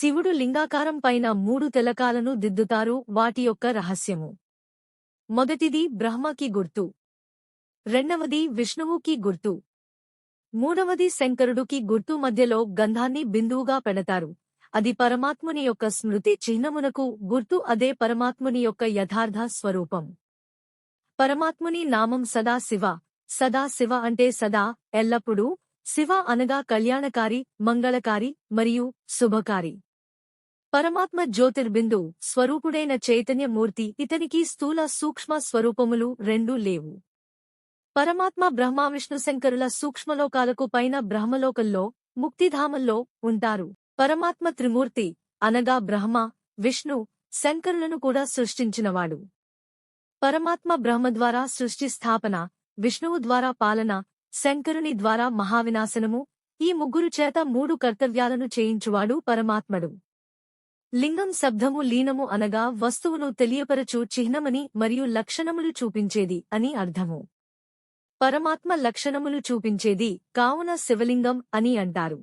శివుడు లింగాకారం పైన మూడు తిలకాలను దిద్దుతారు వాటి యొక్క రహస్యము. మొదటిది బ్రహ్మకి గుర్తు. రెండవది విష్ణువుకి గుర్తు. మూడవది శంకరుడుకి గుర్తు మధ్యలో గంధాన్ని బిందువుగా పెడతారు. అది పరమాత్ముని యొక్క స్మృతి చిహ్నమునకు గుర్తు అదే పరమాత్ముని యొక్క యథార్థ స్వరూపం. పరమాత్ముని నామం సదా శివ. సదా శివ అంటే సదా ఎల్లప్పుడూ శివ అనగా కళ్యాణకారి మంగళకారి మరియు శుభకారి. పరమాత్మ జ్యోతిర్బిందు స్వరూపుడైన చైతన్యమూర్తి ఇతనికి స్థూల సూక్ష్మ స్వరూపములు రెండూ లేవు. పరమాత్మ బ్రహ్మావిష్ణు శంకరుల సూక్ష్మలోకాలకు పైన బ్రహ్మలోకంలో ముక్తిధామంలో ఉంటారు. పరమాత్మ త్రిమూర్తి అనగా బ్రహ్మ విష్ణు శంకరులను కూడా సృష్టించినవాడు. పరమాత్మ బ్రహ్మ ద్వారా సృష్టి స్థాపన విష్ణువు ద్వారా పాలన శంకరుని ద్వారా మహావినాశనము ఈ ముగ్గురు చేత మూడు కర్తవ్యాలను చేయించువాడు పరమాత్మడు. లింగం శబ్దము లీనము అనగా వస్తువును తెలియపరచు చిహ్నమని మరియు లక్షణములు చూపించేది అని అర్థము. పరమాత్మ లక్షణములు చూపించేది కావున శివలింగం అని అంటారు.